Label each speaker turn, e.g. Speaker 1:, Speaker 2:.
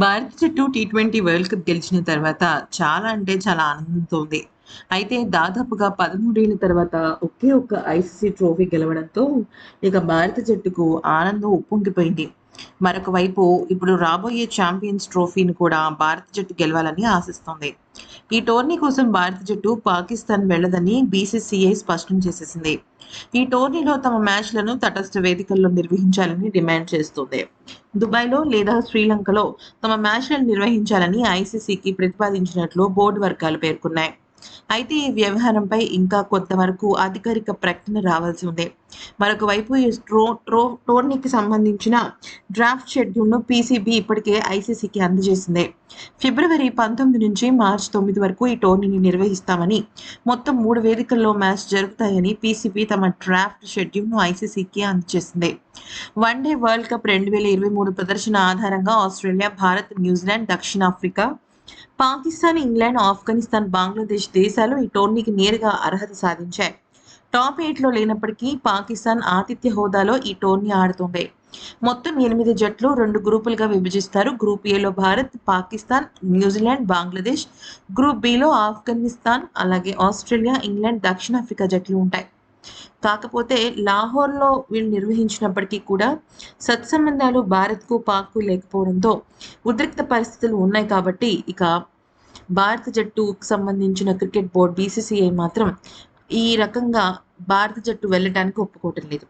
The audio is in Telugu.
Speaker 1: భారత జట్టు టీ ట్వంటీ వరల్డ్ కప్ గెలిచిన తర్వాత చాలా అంటే చాలా ఆనందంతో ఉంది. అయితే దాదాపుగా పదమూడేళ్ళ తర్వాత ఒకే ఒక్క ఐసీసీ ట్రోఫీ గెలవడంతో ఇక భారత జట్టుకు ఆనందం ఉప్పొంగిపోయింది. మరొక వైపు ఇప్పుడు రాబోయే ఛాంపియన్స్ ట్రోఫీని కూడా భారత జట్టు గెలవాలని ఆశిస్తోంది. ఈ టోర్నీ కోసం భారత జట్టు పాకిస్తాన్ వెళ్ళదని బీసీసీఐ స్పష్టం చేసేసింది. ఈ టోర్నీలో తమ మ్యాచ్లను తటస్థ వేదికల్లో నిర్వహించాలని డిమాండ్ చేస్తుంది దుబాయ్‌లో లేదా శ్రీలంకలో తమ మ్యాచ్లను నిర్వహించాలని ఐసీసీకి ప్రతిపాదించినట్లు బోర్డు వర్గాలు పేర్కొన్నాయి. అయితే ఈ వ్యవహారంపై ఇంకా కొంతవరకు అధికారిక ప్రకటన రావాల్సి ఉంది. మరొక వైపు ఈ ట్రో ట్రో టోర్నీకి సంబంధించిన డ్రాఫ్ట్ షెడ్యూల్‌ను పీసీబీ ఇప్పటికే ఐసీసీకి అందజేసింది. ఫిబ్రవరి 19 నుంచి మార్చి తొమ్మిది వరకు ఈ టోర్నీని నిర్వహిస్తామని, మొత్తం మూడు వేదికల్లో మ్యాచ్ జరుగుతాయని పీసీబీ తమ డ్రాఫ్ట్ షెడ్యూల్‌ను ఐసీసీకి అందజేసింది. వన్డే వరల్డ్ కప్ 2023 ప్రదర్శన ఆధారంగా ఆస్ట్రేలియా, భారత్, న్యూజిలాండ్, దక్షిణాఫ్రికా, పాకిస్తాన్, ఇంగ్లాండ్, ఆఫ్ఘనిస్తాన్, బంగ్లాదేశ్ దేశాలు ఈ టోర్నీకి నేరుగా అర్హత సాధించాయి. టాప్ ఎయిట్‌లో లేనప్పటికీ పాకిస్తాన్ ఆతిథ్య హోదాలో ఈ టోర్నీ ఆడుతుండే మొత్తం ఎనిమిది జట్లు రెండు గ్రూపులుగా విభజిస్తారు. గ్రూప్ ఏలో Bharat, Pakistan, New Zealand, Bangladesh, group below Afghanistan, అలాగే ఆస్ట్రేలియా, ఇంగ్లాండ్, దక్షిణాఫ్రికా జట్లు ఉంటాయి. కాకపోతే లాహోర్‌లో వీళ్ళు నిర్వహించినప్పటికీ కూడా సత్సంబంధాలు భారత్‌కు, పాక్‌కు లేకపోవడంతో ఉద్రిక్త పరిస్థితులు ఉన్నాయి కాబట్టి ఇక భారత జట్టుకు సంబంధించిన క్రికెట్ బోర్డు బీసీసీఐ మాత్రం ఈ రకంగా భారత జట్టు వెళ్ళటానికి ఒప్పుకోవటం లేదు.